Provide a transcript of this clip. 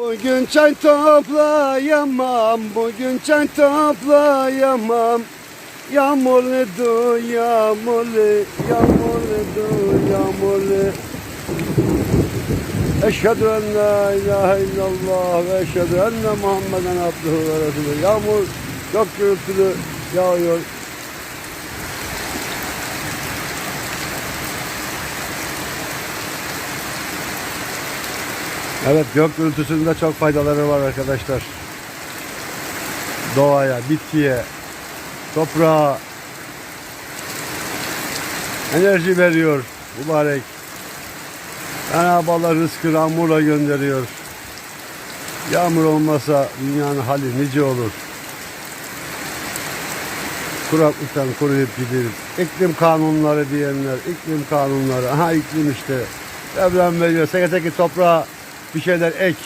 Bugün çay toplayamam, bugün çay toplayamam. Yağmurlu yağmurlu, yağmurlu yağmurlu. Eşhedü en la ilahe illallah ve eşhedü enne Muhammeden abduhu ve resulü. Yağmur çok gürültülü yağıyor. Evet gök gürültüsünün de çok faydaları var arkadaşlar. Doğaya, bitkiye, toprağa enerji veriyor mübarek. Cenab-ı Allah rızkı yağmurla gönderiyor. Yağmur olmasa dünyanın hali nice olur. Kuraklıktan kuruyup gider. İklim kanunları diyenler, iklim kanunları. Aha iklim işte. Evren veriyor. Seke seke toprağa bir şeyler ek.